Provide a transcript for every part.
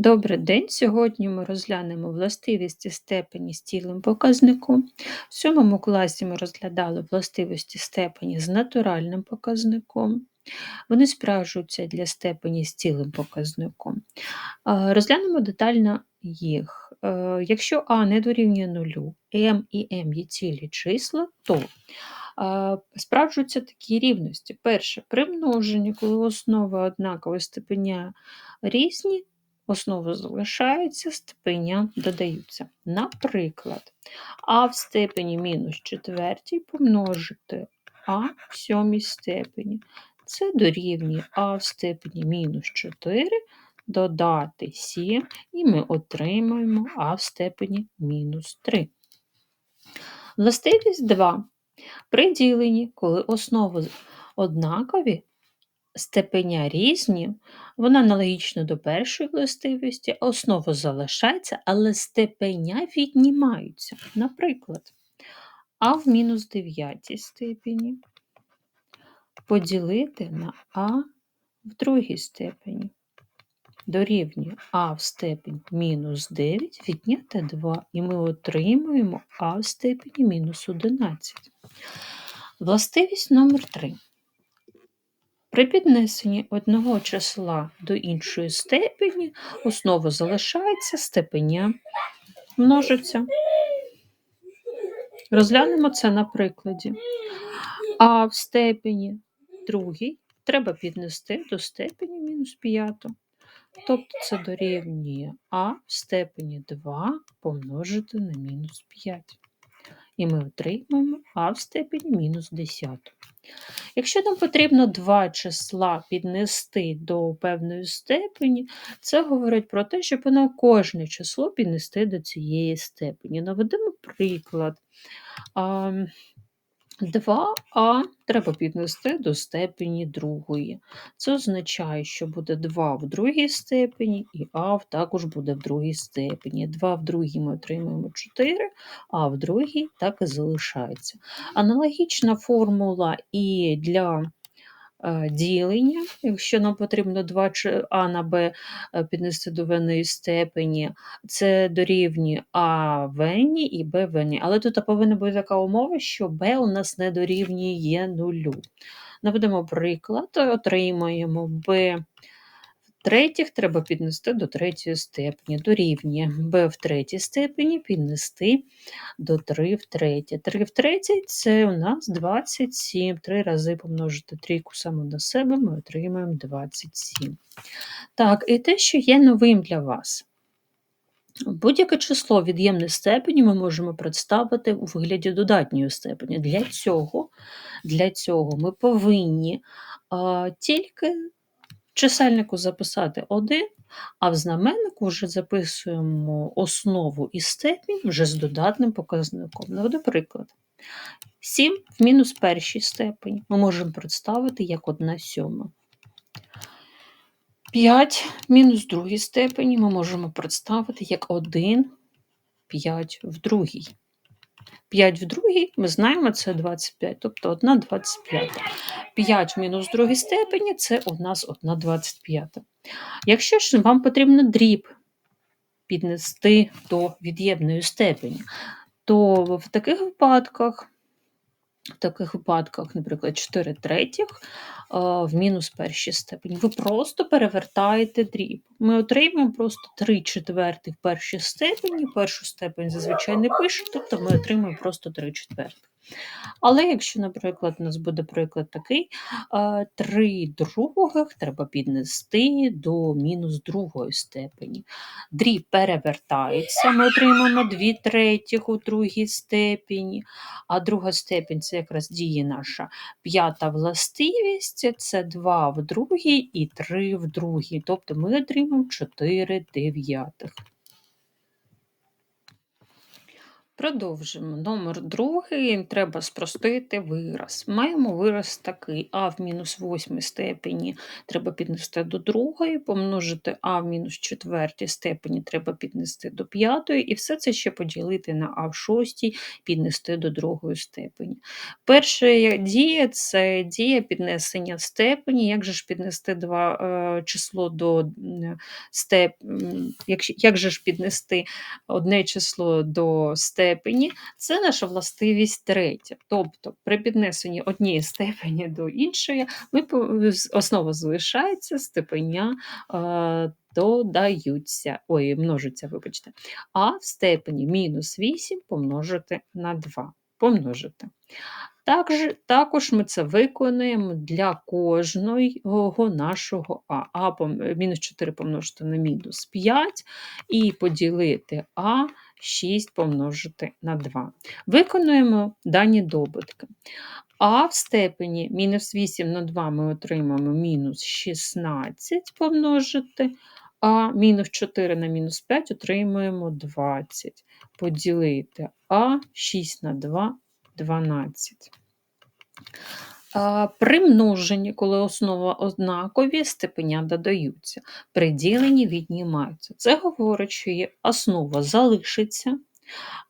Добрий день! Сьогодні ми розглянемо властивості степені з цілим показником. В сьомому класі ми розглядали властивості степені з натуральним показником. Вони справжуються для степені з цілим показником. Розглянемо детально їх. Е, якщо А не дорівнює нулю, М і М є цілі числа, то справджуються такі рівності. Перше, при множенні, коли основа однакова степеня різні, Основа залишається, степеня додаються. Наприклад, а в степені мінус четвертій помножити а в сьомій степені. Це дорівнює а в степені мінус 4 додати 7, і ми отримаємо а в степені мінус 3. Властивість 2. При діленні, коли основи однакові, степеня різні, вона аналогічна до першої властивості, основа залишається, але степеня віднімаються. Наприклад, а в мінус 9 степені поділити на а в другій степені. Дорівнює а в степені мінус 9 відняти 2, і ми отримуємо а в степені мінус 11. Властивість номер 3 при піднесенні одного числа до іншої степені основа залишається, степеня множиться. Розглянемо це на прикладі. А в степені другій треба піднести до степені мінус 5. Тобто це дорівнює А в степені 2 помножити на мінус 5. І ми отримаємо А в степені мінус 10. Якщо нам потрібно два числа піднести до певної степені, це говорить про те, що воно кожне число піднести до цієї степені. Наведемо приклад. 2а треба піднести до степені другої. Це означає, що буде 2 в другій степені, і а також буде в другій степені. 2 в другій ми отримаємо 4, а в другій так і залишається. Аналогічна формула і для ділення. Якщо нам потрібно 2 А на Б е, піднести до венної степені, це дорівнює А вені і Б вені. Але тут повинна бути така умова, що Б у нас не дорівнює нулю. Наведемо приклад, отримаємо Б Третіх треба піднести до третьої степені, дорівнює b в третій степені піднести до 3 в третє. 3 в третій це у нас 27. Три рази помножити трійку саму на себе, ми отримаємо 27. Так, і те, що є новим для вас. Будь-яке число від'ємної степені ми можемо представити у вигляді додатньої степені. Для цього для цього ми повинні а, тільки чисельнику записати 1, а в знаменнику вже записуємо основу і степінь вже з додатним показником. Наведу приклад. 7 в мінус першій степені ми можемо представити як 1 сьома. 5 в мінус другій степені ми можемо представити як 1 5 в другій. 5 в другій, ми знаємо, це 25, тобто 1 25. 5 в мінус другій степені це у нас 1 25. Якщо ж вам потрібно дріб піднести до від'ємної степені, то в таких випадках в таких випадках, наприклад, 4 третіх в мінус першій степені. Ви просто перевертаєте дріб. Ми отримуємо просто 3 четвертих першій степені, першу степень зазвичай не пишуть, тобто ми отримуємо просто 3 четвертих. Але якщо, наприклад, у нас буде приклад такий, 3 других треба піднести до мінус другої степені. Дріб перевертається, ми отримаємо 2 третіх у другій степені, а друга степень це якраз діє наша п'ята властивість, це 2 в другій і 3 в другій. Тобто ми отримаємо 4 дев'ятих. Продовжимо. Номер другий треба спростити вираз. Маємо вираз такий: а в мінус восьмій степені треба піднести до другої, помножити а в мінус четвертій степені треба піднести до п'ятої, і все це ще поділити на а в шостій, піднести до другої степені. Перша дія це дія піднесення степені. Як же ж піднести два е, число до степ... як, же ж піднести одне число до степені? Степені це наша властивість третя. Тобто при піднесенні однієї степені до іншої ми основа залишається, степеня е, додаються, ой, множиться, вибачте, а в степені мінус 8 помножити на 2. Помножити. Також також ми це виконуємо для кожного нашого А. А мінус 4 помножити на мінус 5 і поділити А 6 помножити на 2. Виконуємо дані добутки. А в степені мінус 8 на 2 ми отримаємо мінус 16 помножити, а мінус 4 на мінус 5 отримуємо 20. Поділити А 6 на 2 12. При множенні, коли основа однакові, степеня додаються, при діленні віднімаються. Це говорить, що є основа залишиться,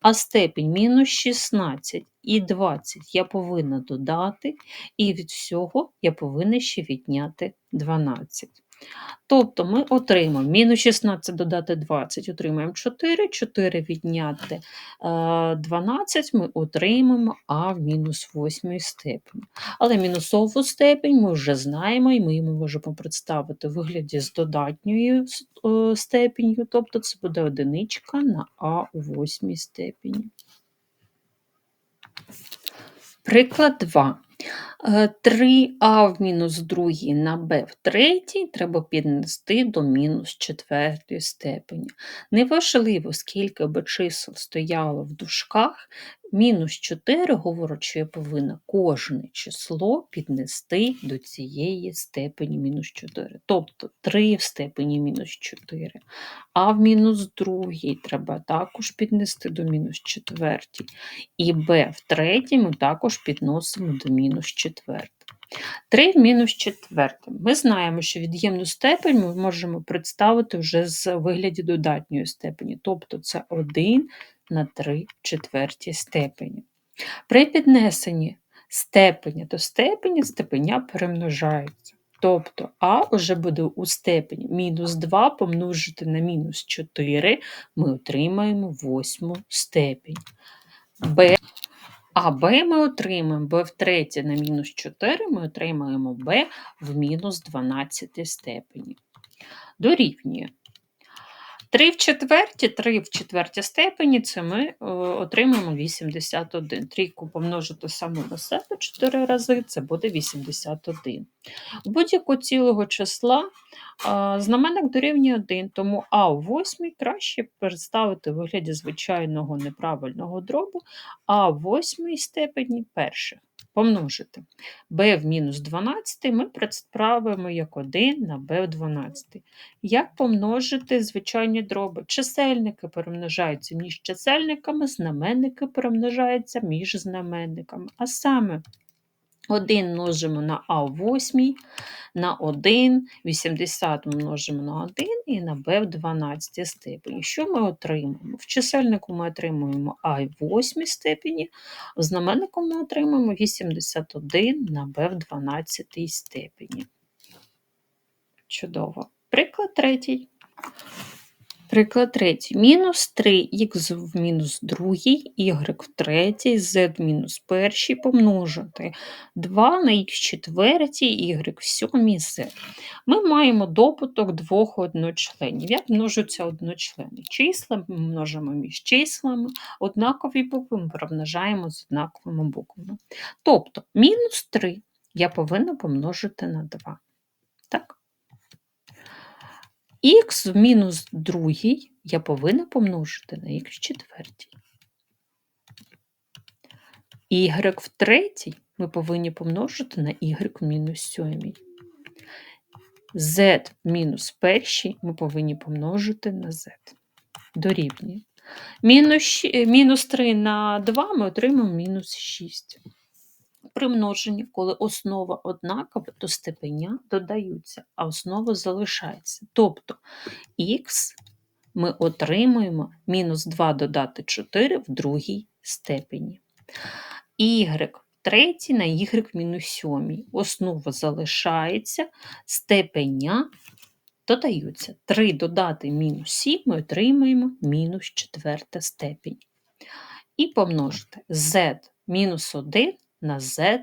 а степінь мінус 16 і 20 я повинна додати, і від всього я повинна ще відняти 12. Тобто ми отримаємо мінус 16 додати 20, отримаємо 4, 4 відняти 12, е, ми отримаємо А в мінус 8 степені. Але мінусову степень ми вже знаємо, і ми її можемо представити в вигляді з додатньою е, степенью, тобто це буде одиничка на А у 8 степені. Приклад 2. 3а е, в мінус другій на b в третій треба піднести до мінус четвертої степені. Неважливо, скільки би чисел стояло в дужках, Мінус 4 говорить, що я повинна кожне число піднести до цієї степені мінус 4. Тобто 3 в степені мінус 4. А в мінус 2 треба також піднести до мінус 4. І b в третьому також підносимо до мінус 4. 3 в мінус 4. Ми знаємо, що від'ємну степень ми можемо представити вже з вигляді додатньої степені, тобто це 1 на 3 четверті степені. При піднесенні степеня до степені степеня перемножаються. Тобто А вже буде у степені мінус 2 помножити на мінус 4, ми отримаємо восьму степень. Б, а Б ми отримаємо Б в третє на мінус 4, ми отримаємо Б в мінус 12 степені. Дорівнює 3 в четверті, 3 в четвертій степені це ми е, отримаємо 81. Трійку помножити саму на себе 4 рази, це буде 81. У будь-якого цілого числа знаменник дорівнює 1, тому А у 8 краще представити в вигляді звичайного неправильного дробу, а в 8 степені перших помножити. b в мінус 12 ми представимо як 1 на b в 12. Як помножити звичайні дроби? Чисельники перемножаються між чисельниками, знаменники перемножаються між знаменниками. А саме 1 множимо на А8, на 1, 80 множимо на 1 і на b в 12 степені. Що ми отримаємо? В чисельнику ми отримуємо А в 8 степені, в знаменнику ми отримуємо 81 на b в 12 степені. Чудово. Приклад третій. Приклад третій. Мінус 3х в мінус другій, y в третій, z в мінус першій помножити 2 на х четвертій, y в сьомій z. Ми маємо добуток двох одночленів. Як множаться одночлени? Числа ми множимо між числами, однакові букви ми примножаємо з однаковими буквами. Тобто мінус 3 я повинна помножити на 2. Так? Х в мінус другій я повинна помножити на х в четвертій. Y в третій ми повинні помножити на y в мінус сьомій. Z в мінус першій ми повинні помножити на z. Дорівнює. Мінус 3 на 2 ми отримаємо мінус 6. При коли основа однакова, то степеня додаються, а основа залишається. Тобто х ми отримуємо мінус 2 додати 4 в другій степені. Y третій на y мінус 7. Основа залишається, степеня додаються. 3 додати мінус 7 ми отримаємо мінус четверта степень. І помножити z мінус 1 на z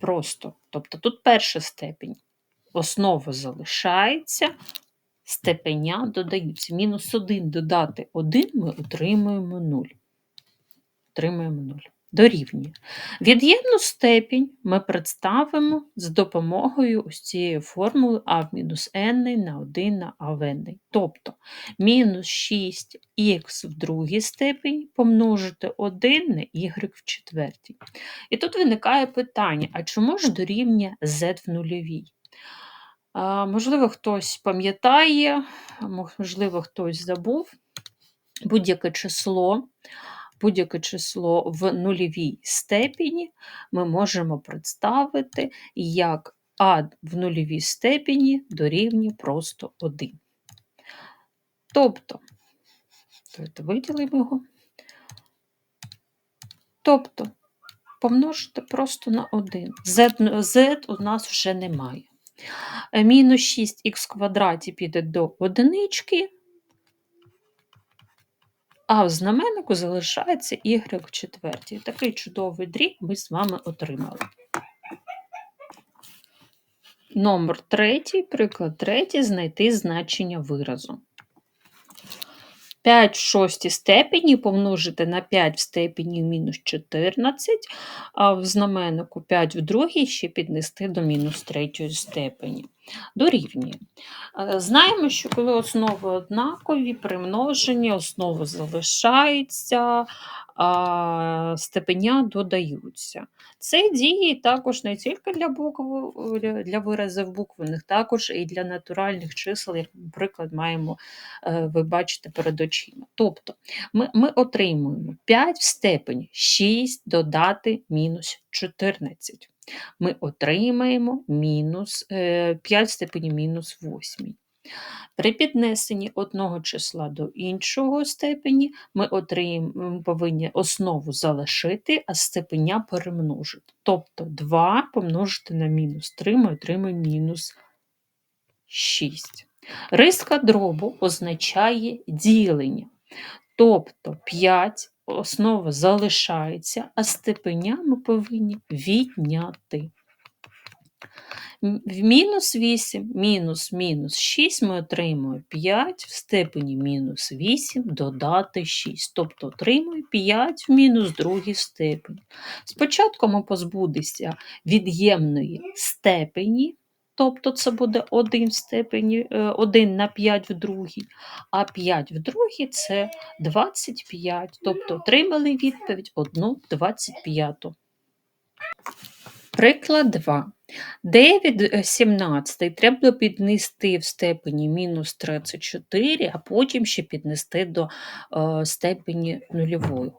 просто. Тобто тут перша степень. Основа залишається, степеня додаються. Мінус 1 додати 1 ми отримуємо 0. Отримуємо 0. Дорівнює. Від'ємну степінь ми представимо з допомогою ось цієї формули а в мінус n на 1 на а в n. Тобто мінус 6х в другій степені помножити 1 на y в четвертій. І тут виникає питання: а чому ж дорівнює z в нульовій? Можливо, хтось пам'ятає, можливо, хтось забув будь-яке число. Будь-яке число в нульовій степені ми можемо представити як а в нульовій степені дорівнює просто 1. Тобто, давайте виділимо його. Тобто, помножити просто на 1. Z, Z у нас вже немає. Е, Мінус 6х квадраті піде до одинички, а в знаменнику залишається y в четвертій. Такий чудовий дріб ми з вами отримали. Номер третій, приклад третій, знайти значення виразу. 5 в шостій степені помножити на 5 в степені мінус 14, а в знаменнику 5 в другій ще піднести до мінус третьої степені. Дорівнює. Е, Знаємо, що коли основи однакові, при множенні основа залишається, а степеня додаються. Це діє також не тільки для букв, для- виразів буквених, також і для натуральних чисел, як, наприклад, маємо, е, ви бачите перед очима. Тобто ми, ми отримуємо 5 в степені 6 додати мінус 14. Ми отримаємо мінус, е, 5 в степені мінус 8. При піднесенні одного числа до іншого степені ми отрим, повинні основу залишити, а степеня перемножити. Тобто 2 помножити на мінус 3 ми отримаємо мінус 6. Риска дробу означає ділення. Тобто 5 основа залишається, а степеня ми повинні відняти. В мінус 8, мінус мінус 6 ми отримуємо 5 в степені мінус 8 додати 6. Тобто отримуємо 5 в мінус другій степені. Спочатку ми позбудемося від'ємної степені, тобто це буде 1 в степені, 1 на 5 в другій, а 5 в другій це 25. Тобто отримали відповідь 1 25. Приклад 2. 9 е, 17 треба піднести в степені мінус 34, а потім ще піднести до е, степені нульової.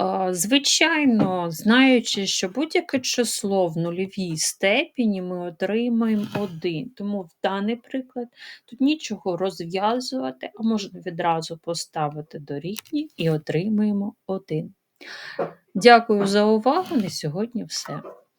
Е, Звичайно, знаючи, що будь-яке число в нульовій степені ми отримаємо 1. Тому в даний приклад тут нічого розв'язувати, а можна відразу поставити до рівні і отримаємо 1. Дякую за увагу. На сьогодні все.